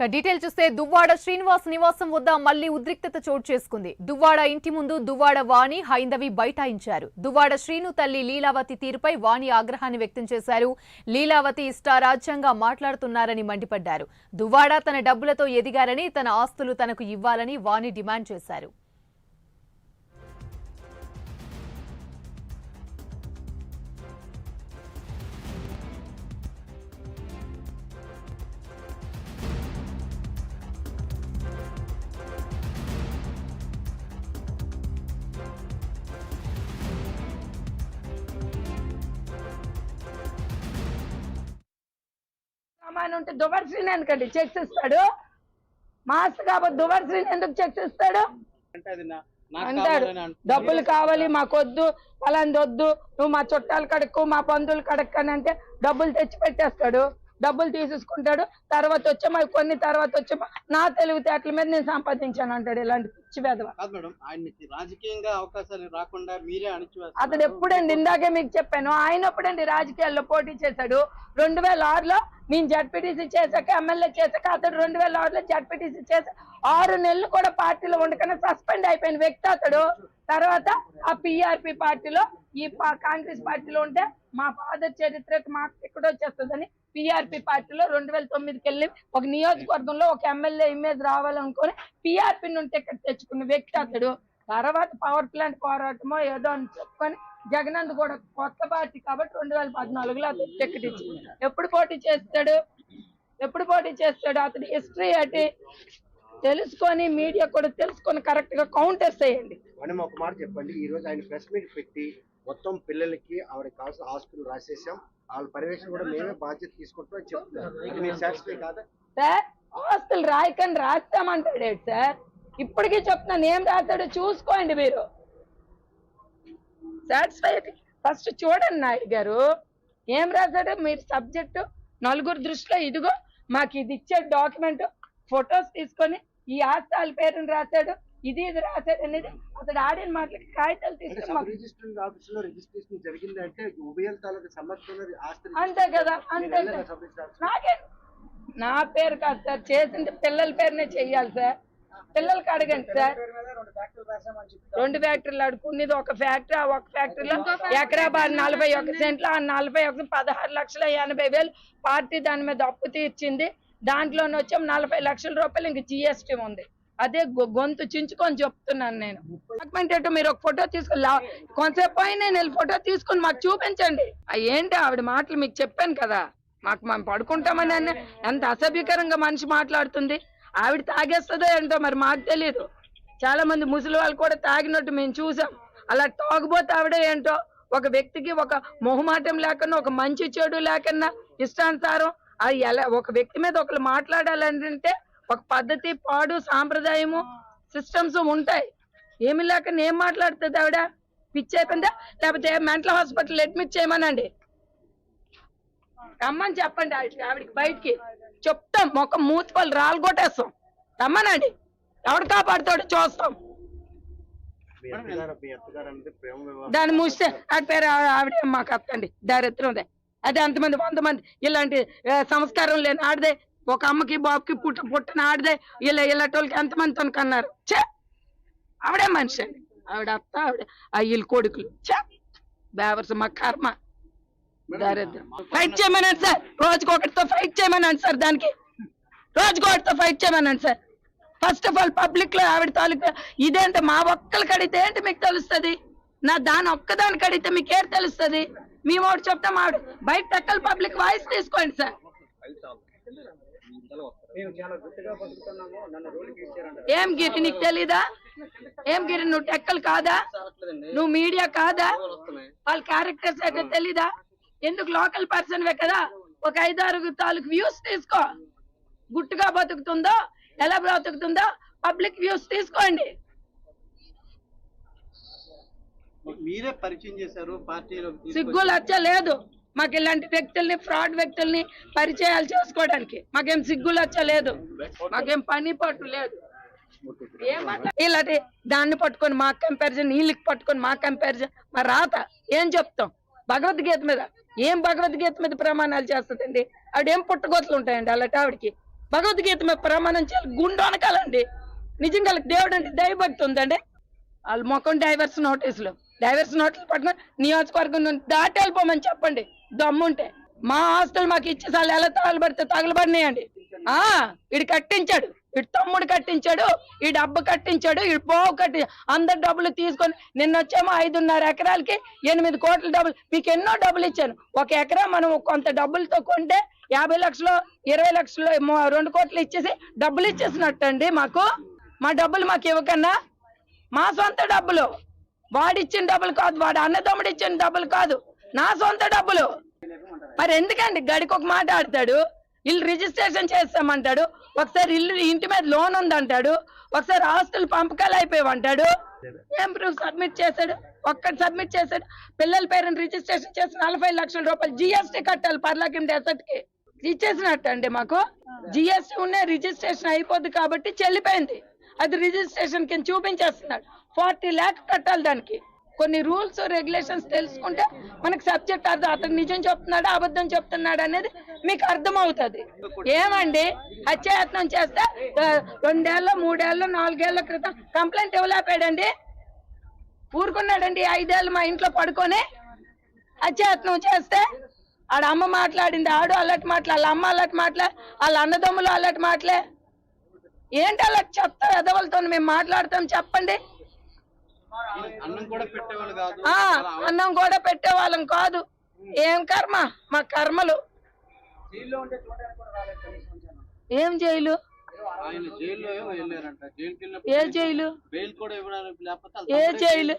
Detail చూస్తే దువ్వాడ శ్రీనివాస్ నివాసం వద్ద మళ్ళీ ఉద్రిక్తత చోటు చేసుకుంది. దువ్వాడ ఇంటి ముందు దువ్వాడ వాణి హైందవి బైఠాయించారు. దువ్వాడ శ్రీను తల్లి లీలావతి తీరుపై వాణి ఆగ్రహాన్ని వ్యక్తం చేశారు. లీలావతి ఇష్టారాజ్యంగా మాట్లాడుతున్నారని మండిపడ్డారు. దువ్వాడ తన డబ్బులతో ఎదిగారని తన ఆస్తులు తనకు ఇవ్వాలని వాణి డిమాండ్ చేశారు. సామాన్ ఉంటే దువర్శ్రీని ఎందుకండి చెక్స్ ఇస్తాడు. మాస్ కాబట్టి దువర్శ్రీని ఎందుకు చెక్స్ ఇస్తాడు? అంటాడు. డబ్బులు కావాలి మాకొద్దు పలాంది వద్దు నువ్వు మా చుట్టాలు కడుక్కు మా బంధువులు కడక్కని అంటే డబ్బులు తెచ్చి పెట్టేస్తాడు. డబ్బులు తీసేసుకుంటాడు. తర్వాత వచ్చే మరి కొన్ని తర్వాత వచ్చే నా తెలివితేటల మీద నేను సంపాదించాను అంటాడు ఇలాంటి పిచ్చి వెధవ కాదు మేడం ఆయనకి రాజకీయంగా అవకాశాలు రాకుండా మీరే అణిచివేస్తారు అతడు ఎప్పుడండి ఇందాకే మీకు చెప్పాను ఆయన ఎప్పుడండి రాజకీయాల్లో పోటీ చేశాడు? రెండు వేల ఆరులో నేను జడ్పీటీసీ చేశాక ఎమ్మెల్యే చేశాక అతడు రెండు వేల ఆరులో జడ్పీటీసీ చేశాక ఆరు నెలలు కూడా పార్టీలో ఉండకనే సస్పెండ్ అయిపోయిన వ్యక్తి అతడు. తర్వాత ఆ పిఆర్పి పార్టీలో ఈ కాంగ్రెస్ పార్టీలో ఉంటే మా ఫాదర్ చరిత్రకు మాకు ఇక్కడ వచ్చేస్తుందని పిఆర్పి పార్టీలో రెండు వేల తొమ్మిదికి వెళ్ళి ఒక నియోజకవర్గంలో ఒక ఎమ్మెల్యే ఇమేజ్ రావాలనుకుని పిఆర్పి నుండి టికెట్ తెచ్చుకున్న వ్యక్తి అతడు. తర్వాత పవర్ ప్లాంట్ పోరాటమో ఏదో అని చెప్పుకొని జగనంద్ కూడా కొత్త పార్టీ కాబట్టి రెండు వేల పద్నాలుగులో అతను టికెట్ ఇచ్చింది ఎప్పుడు పోటీ చేస్తాడు? ఎప్పుడు పోటీ చేస్తాడు? అతడి హిస్టరీ అటు తెలుసుకొని మీడియా కూడా తెలుసుకొని కరెక్ట్గా కౌంటర్స్ చేయండి మనం ఒక మాట చెప్పండి. ఈ రోజు ఆయన ప్రెస్ మీట్ పెట్టి మొత్తం పిల్లలకి ఆవిడ కావాల్సిన హాస్పిటల్ రాసేసాం. వాళ్ళ పర్యవేక్షణ కూడా మేమే బాధ్యత తీసుకుంటాం అని చెప్తున్నారు. మీరు సాటిస్ఫై కాదా? సార్ ఆస్తులు రాయకని రాస్తామంటాడు ఏంటి సార్? ఇప్పటికీ చెప్తున్నాను ఏం రాశాడో చూసుకోండి మీరు. సాటిస్ఫై ఫస్ట్ చూడండి నాయుడు గారు. ఏం రాశాడు మీరు సబ్జెక్టు నలుగురు దృష్టిలో ఇదిగో మాకు ఇది ఇచ్చే డాక్యుమెంట్ ఫొటోస్ తీసుకొని ఈ ఆస్తి వాళ్ళ పేరుని రాశాడు. ఇది ఇది రాశాడు అనేది అతడు ఆడిన మాటలకి కాగితాలు తీసుకొని అంతే కదా అంతే? నాకే నా పేరు కాదు సార్ చేసింది పిల్లల పేరునే చెయ్యాలి సార్. పిల్లలకి అడగండి సార్. రెండు ఫ్యాక్టరీలు అడుకునేది ఒక ఫ్యాక్టరీ ఆ ఒక ఫ్యాక్టరీలో ఎకరా బార్ నలభై ఒక సెంట్లు ఆ నలభై ఒక పదహారు లక్షల ఎనభై వేలు పార్టీ దాని మీద అప్పు తీర్చింది. దాంట్లోనే వచ్చాం నలభై లక్షల రూపాయలు ఇంక జిఎస్టీ ఉంది. అదే గొ- గొంతు చించుకొని చెప్తున్నాను నేను. డాక్యుమెంట్ మీరు ఒక ఫోటో తీసుకుని కొంతసేపు పోయి నేను ఫోటో తీసుకొని మాకు చూపించండి. ఏంటి ఆవిడ మాటలు మీకు చెప్పాను కదా? మాకు మనం పడుకుంటామని అన్న ఎంత అసభ్యకరంగా మనిషి మాట్లాడుతుంది. ఆవిడ తాగేస్తుందో ఏంటో మరి మాకు తెలియదు చాలా మంది ముసలి వాళ్ళు కూడా తాగినట్టు మేము చూసాం. అలా తాగుబోతే ఆవిడ ఏంటో ఒక వ్యక్తికి ఒక మొహమాటం లేకుండా ఒక మంచి చెడు లేకుండా ఇష్టానుసారం అది ఎలా ఒక వ్యక్తి మీద ఒకరు మాట్లాడాలంటే ఒక పద్ధతి పాడు సాంప్రదాయము సిస్టమ్స్ ఉంటాయి. ఏమి లేకుండా ఏం మాట్లాడుతుంది ఆవిడ? పిచ్చి అయిపోయిందా? లేకపోతే మెంటల్ హాస్పిటల్ అడ్మిట్ చేయమనండి. రమ్మని చెప్పండి ఆవిడకి బయటికి. చెప్తాం మొక్క మూతిపళ్ళు రాళ్ళు కొట్టేస్తాం రమ్మనండి. ఎవడు కాపాడుతాడు చూస్తాం. దాన్ని మూస్తే ఆ పేరు ఆవిడే మాకు అత్తండి. దారిద్రందే అదే అంతమంది వంద మంది ఇలాంటి సంస్కారం లేని ఆడదే ఒక అమ్మకి బాబుకి పుట్ట పుట్టిన ఆడదే. ఇలా ఇలాంటి ఎంతమంది కన్నారు చే ఆవిడే మనిషి. అండి ఆవిడ అత్త ఆవిడ ఆ కొడుకులు. చే బేవర్స్ మా కర్మ. దారిద్రం. ఫైట్ చేయమనండి సార్. రోజుకి ఒకటితో ఫైట్ చేయమనండి సార్ దానికి. రోజుకి ఒకటితో ఫైట్ చేయమనండి సార్. ఫస్ట్ ఆఫ్ ఆల్ పబ్లిక్లో ఆవిడ తాలూకా ఇదేంటి? మా ఒక్కలు కడితే ఏంటి మీకు తెలుస్తుంది? నా దాని ఒక్కదానికి కడితే మీకు తెలుస్తుంది? మేము ఒకటి చెప్తాం ఆవిడ బయట టక్కల పబ్లిక్ వాయిస్ తీసుకోండి సార్. ఏం గిరి నీకు తెలీదా? ఏం గిరి నువ్వు టెక్కలు కాదా? నువ్వు మీడియా కాదా? వాళ్ళ క్యారెక్టర్స్ అయితే తెలీదా? ఎందుకు లోకల్ పర్సన్ వే కదా? ఒక ఐదారు తాలూకు వ్యూస్ తీసుకో. గుట్టుగా బతుకుతుందో ఎలా బ్రతుకుతుందో పబ్లిక్ వ్యూస్ తీసుకోండి. మీరే పరిచయం చేశారు పార్టీలో సిగ్గు లచ్చ లేదు. మాకు ఇలాంటి వ్యక్తుల్ని ఫ్రాడ్ వ్యక్తుల్ని పరిచయాలు చేసుకోవడానికి. మాకేం సిగ్గులు వచ్చలేదు మాకేం పని పట్టు లేదు. ఇలాంటి దాన్ని పట్టుకొని మా కంపారిజన్ వీళ్ళకి పట్టుకొని మా కంపారిజన్ మా రాత ఏం చెప్తాం? భగవద్గీత మీద. ఏం భగవద్గీత మీద ప్రమాణాలు చేస్తుందండి? ఆవిడ ఏం పుట్టగొత్తులు ఉంటాయండి అలాంటి ఆవిడకి? భగవద్గీత మీద ప్రమాణం చేయాలి. గుండు అనకాలండి నిజంగా వాళ్ళకి దేవుడు అంటే దయభక్తి ఉందండి. వాళ్ళ ముఖం డైవర్స్ నోటీసులు డైవర్స్ నోటీసులు పట్టుకొని నియోజకవర్గం దాటి వెళ్ళిపోమని చెప్పండి. దమ్ముంటే. మా ఆస్తులు మాకు ఇచ్చేసాలు ఎలా తగలబడితే తగలబడినాయండి ఆ ఇడు కట్టించాడు ఇటు తమ్ముడు కట్టించాడు ఈ డబ్బు కట్టించాడు ఇటు పోవు కట్టి అందరు డబ్బులు తీసుకొని నిన్న వచ్చేమో ఐదున్నర ఎకరాలకి ఎనిమిది కోట్ల డబ్బులు మీకు ఎన్నో డబ్బులు ఇచ్చాను. ఒక ఎకరా మనం కొంత డబ్బులతో కొంటే యాభై లక్షలు ఇరవై లక్షలు రెండు కోట్లు ఇచ్చేసి డబ్బులు ఇచ్చేసినట్టండి మాకు. మా డబ్బులు మాకు ఇవ్వకన్నా మా సొంత డబ్బులు. వాడిచ్చిన డబ్బులు కాదు వాడు అన్నదమ్ముడు ఇచ్చిన డబ్బులు కాదు. నా సొంత డబ్బులు. మరి ఎందుకండి? గడికి ఒక మాట ఆడతాడు ఇల్లు రిజిస్ట్రేషన్ చేస్తామంటాడు ఒకసారి ఇల్లు ఇంటి మీద లోన్ ఉందంటాడు ఒకసారి ఆస్తులు పంపకాలు అయిపోయావంటాడు. ఏం ప్రూఫ్ సబ్మిట్ చేశాడు? ఒక్కటి సబ్మిట్ చేశాడు. పిల్లల పేరుని రిజిస్ట్రేషన్ చేసి నలభై లక్షల రూపాయలు జిఎస్టీ కట్టాలి పర్లాకిం డెసర్ట్కి ఇచ్చేసినట్టు అండి మాకు జిఎస్టీ ఉన్న రిజిస్ట్రేషన్ అయిపోద్ది కాబట్టి చెల్లిపోయింది. అది రిజిస్ట్రేషన్ కింద చూపించేస్తున్నాడు. ఫార్టీ ల్యాక్ కట్టాలి దానికి. కొన్ని రూల్స్ రెగ్యులేషన్స్ తెలుసుకుంటే మనకు సబ్జెక్ట్ అర్థం అతను నిజం చెప్తున్నాడు అబద్ధం చెప్తున్నాడు అనేది మీకు అర్థమవుతుంది. ఏమండి? హత్యాయత్నం చేస్తే ఆ, రెండేళ్ళు మూడేళ్ళు నాలుగేళ్ళ క్రితం కంప్లైంట్ ఇవ్వలేపాడండి ఊరుకున్నాడండి ఐదేళ్ళు మా ఇంట్లో పడుకొని హత్యాయత్నం చేస్తే ఆడ అమ్మ మాట్లాడింది ఆడు అల్లటి మాటలే వాళ్ళ అమ్మ అల్లటి మాటలే వాళ్ళ అన్నదమ్ములు అల్లటి మాటలే. ఏంటి అలా చెప్తారు ఎదవలతో మేము మాట్లాడతాం చెప్పండి. అన్నం కూడా పెట్టేవాళ్ళు కాదు. ఆ అన్నం కూడా పెట్టేవాళ్ళం కాదు. ఏం కర్మ? మా కర్మలు. ఏం జైలు? ఆయన జైల్లో వెళ్ళారంట. జైలుకి ఏ జైలు? ఏ జైలు?